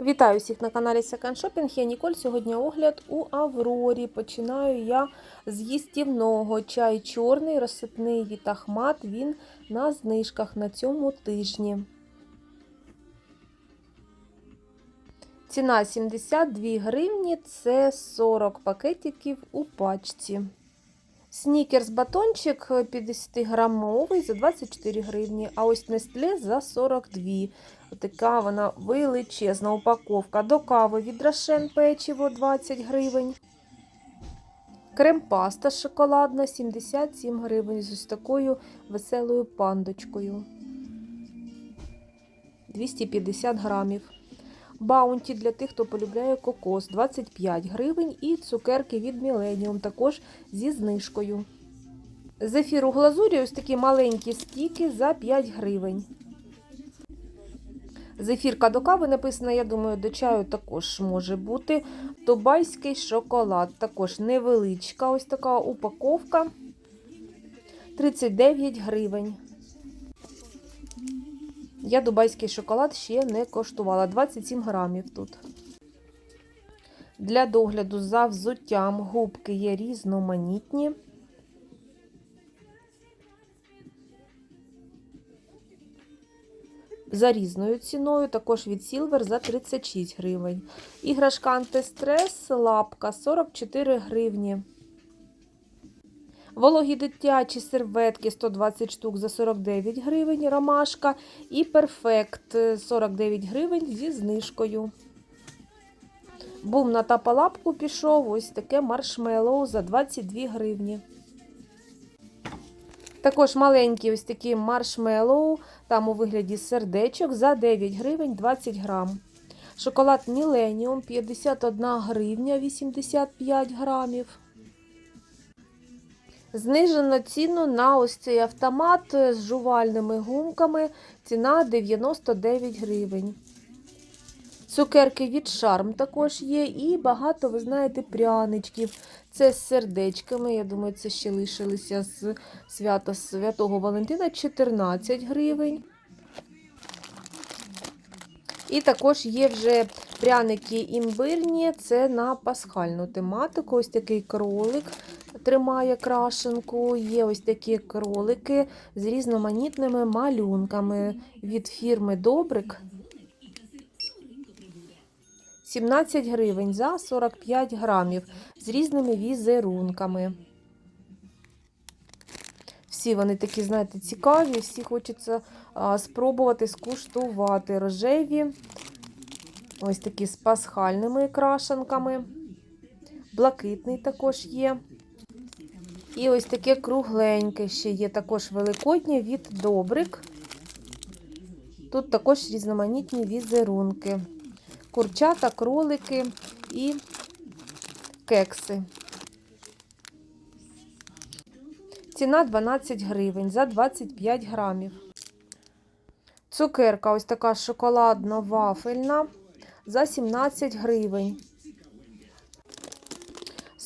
Вітаю всіх на каналі Second Shopping. Я Ніколь. Сьогодні огляд у Аврорі. Починаю я з їстівного. Чай чорний, розсипний від. Він на знижках на цьому тижні. Ціна 72 гривні, це 40 пакетиків у пачці. Снікерс батончик 50-грамовий за 24 гривні, а ось Нестле за 42. Така вона величезна упаковка. До кави від Рошен печиво 20 гривень. Крем-паста шоколадна 77 гривень з ось такою веселою пандочкою. 250 грамів. Баунті для тих, хто полюбляє кокос 25 гривень. І цукерки від Millennium також зі знижкою. Зефір у глазурі ось такі маленькі стіки за 5 гривень. Зефірка до кави написано, я думаю, до чаю також може бути. Дубайський шоколад. Також невеличка ось така упаковка. 39 гривень. Я дубайський шоколад ще не коштувала. 27 грамів тут. Для догляду за взуттям губки є різноманітні. За різною ціною, також від Silver за 36 гривень. Іграшка антистрес, лапка 44 гривні. Вологі дитячі серветки 120 штук за 49 гривень, ромашка і перфект 49 гривень зі знижкою. Бум на тапалапку пішов ось таке маршмеллоу за 22 гривні. Також маленькі ось такі маршмеллоу, там у вигляді сердечок за 9 гривень 20 грам. Шоколад Millennium 51 гривня 85 грамів. Знижено ціну на ось цей автомат з жувальними гумками. Ціна 99 гривень. Цукерки від шарм також є. І багато, ви знаєте, пряничків. Це з сердечками. Я думаю, це ще лишилися з свята Святого Валентина 14 гривень. І також є вже пряники імбирні, це на пасхальну тематику. Ось такий кролик тримає крашенку. Є ось такі кролики з різноманітними малюнками від фірми Добрик. 17 гривень за 45 грамів з різними візерунками. Всі вони такі, знаєте, цікаві, всі хочеться а, спробувати скуштувати рожеві. Ось такі з пасхальними крашенками. Блакитний також є. І ось таке кругленьке ще є, також великоднє від добрик. Тут також різноманітні візерунки. Курчата, кролики і кекси. Ціна 12 гривень за 25 грамів. Цукерка ось така шоколадно-вафельна за 17 гривень.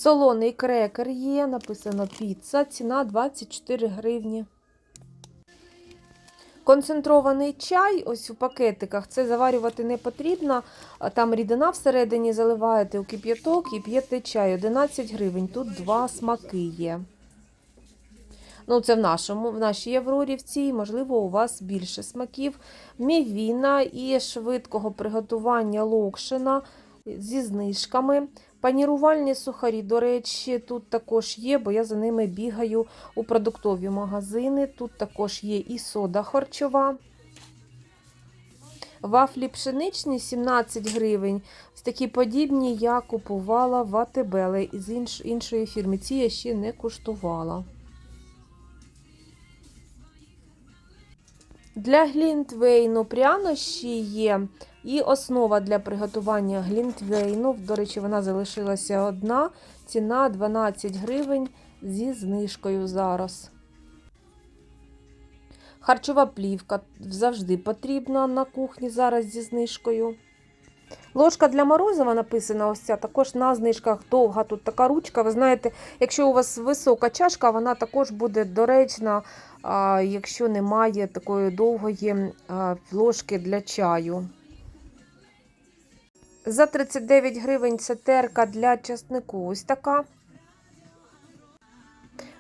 Солоний крекер є, написано піца, ціна 24 гривні. Концентрований чай, ось у пакетиках, це заварювати не потрібно. Там рідина всередині заливаєте у кип'яток і п'єте чай. 11 гривень. Тут два смаки є. Ну, це в нашому, в нашій Аврорівці, можливо, у вас більше смаків. Мівіна і швидкого приготування локшина зі знижками. Панірувальні сухарі, до речі, тут також є, бо я за ними бігаю у продуктові магазини. Тут також є і сода харчова. Вафлі пшеничні 17 гривень. Такі подібні я купувала в Атебеле із іншої фірми. Ці я ще не куштувала. Для глінтвейну прянощі є. І основа для приготування глінтвейну. До речі, вона залишилася одна. Ціна 12 гривень зі знижкою зараз. Харчова плівка завжди потрібна на кухні зараз зі знижкою. Ложка для морозива написана ось ця, також на знижках довга тут така ручка. Ви знаєте, якщо у вас висока чашка, вона також буде доречна, якщо немає такої довгої ложки для чаю. За 39 гривень це терка для часнику. Ось така.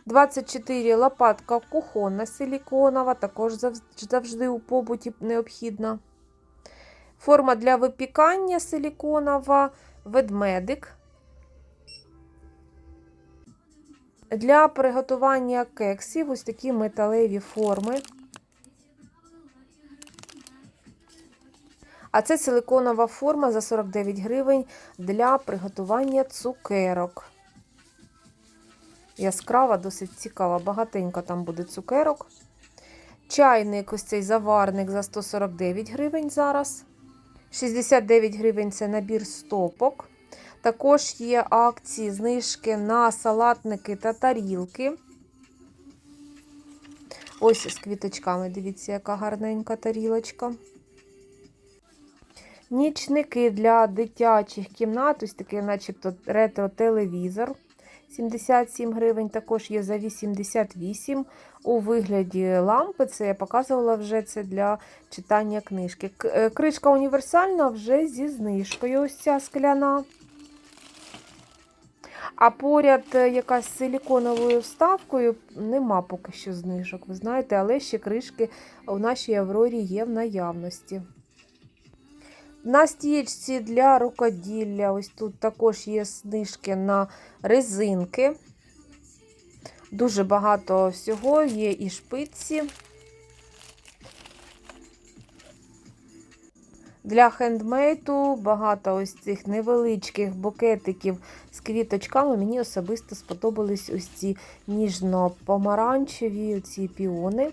24 лопатка кухонна силіконова, також завжди у побуті необхідна. Форма для випікання силіконова, ведмедик. Для приготування кексів ось такі металеві форми. А це силиконова форма за 49 гривень для приготування цукерок. Яскрава, досить цікава, багатенько там буде цукерок. Чайник, ось цей заварник за 149 гривень зараз. 69 гривень це набір стопок. Також є акції, знижки на салатники та тарілки. Ось з квіточками. Дивіться, яка гарненька тарілочка. Нічники для дитячих кімнат, ось такий, начебто, ретро-телевізор. 77 гривень, також є за 88 у вигляді лампи. Це я показувала вже це для читання книжки. Е, Кришка універсальна вже зі знижкою, ось ця скляна. А поряд е, якась з силіконовою вставкою нема поки що знижок, ви знаєте, але ще кришки у нашій Аврорі є в наявності. На стічці для рукоділля, ось тут також є знижки на резинки. Дуже багато всього, є і шпиці. Для хендмейту багато ось цих невеличких букетиків з квіточками. Мені особисто сподобались ось ці ніжно-помаранчеві ці піони.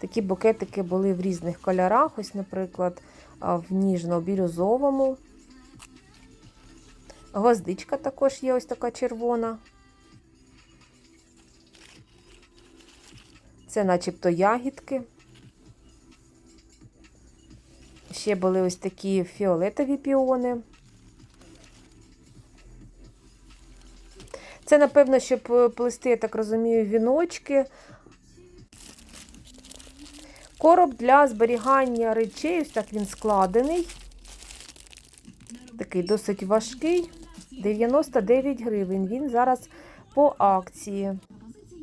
Такі букетики були в різних кольорах. Ось, наприклад, в ніжно-бірюзовому. Гвоздичка також є ось така червона. Це начебто ягідки. Ще були ось такі фіолетові піони. Це, напевно, щоб е, плести, я так розумію, віночки. Короб для зберігання речей, ось так він складений. Такий досить важкий. 99 гривень. Він зараз по акції.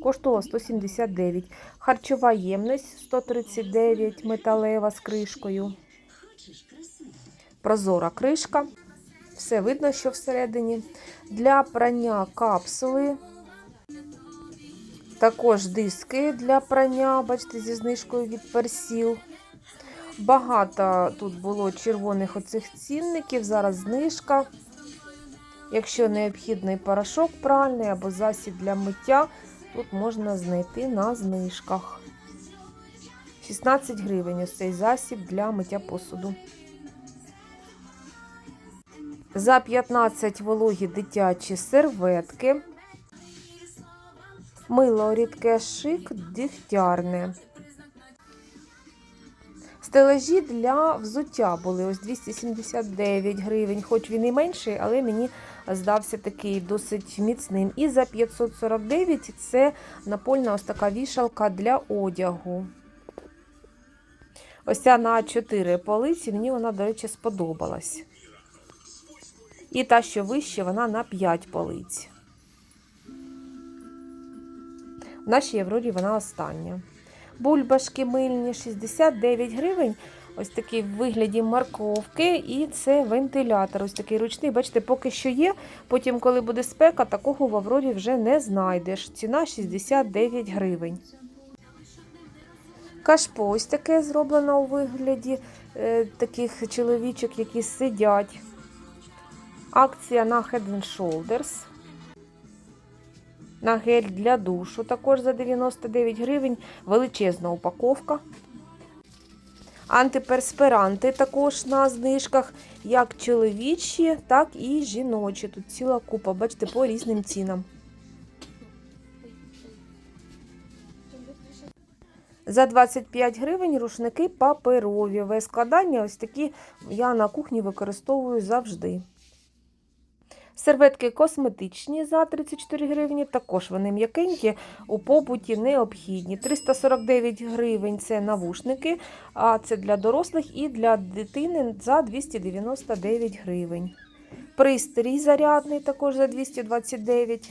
Коштував 179. Харчова ємність 139 металева з кришкою. Прозора кришка. Все видно, що всередині. Для прання капсули. Також диски для прання, бачите, зі знижкою від персіл. Багато тут було червоних оцих цінників, зараз знижка. Якщо необхідний порошок пральний або засіб для миття, тут можна знайти на знижках. 16 гривень ось цей засіб для миття посуду. За 15 вологі дитячі серветки. Мило рідке шик дігтярне. Стелажі для взуття були ось 279 гривень, хоч він і менший, але мені здався такий досить міцним. І за 549 це напольна ось така вішалка для одягу. Ось ця на 4 полиці, мені вона, до речі, сподобалась. І та, що вище, вона на 5 полиць. В нашій Єврорі вона остання. Бульбашки мильні 69 гривень. Ось такий в вигляді морковки, і це вентилятор. Ось такий ручний. Бачите, поки що є. Потім, коли буде спека, такого в Аврорі вже не знайдеш. Ціна 69 гривень. Кашпо ось таке зроблено у вигляді е, таких чоловічок, які сидять. Акція на Head and Shoulders. На гель для душу також за 99 гривень. Величезна упаковка. Антиперспиранти також на знижках, як чоловічі, так і жіночі. Тут ціла купа, бачите, по різним цінам. За 25 гривень рушники паперові. Ве складання ось такі я на кухні використовую завжди. Серветки косметичні за 34 гривні, також вони м'якенькі, у побуті необхідні. 349 гривень це навушники, а це для дорослих і для дитини за 299 гривень. Пристрій зарядний також за 229.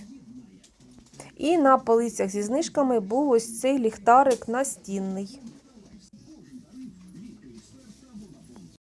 І на полицях зі знижками був ось цей ліхтарик настінний.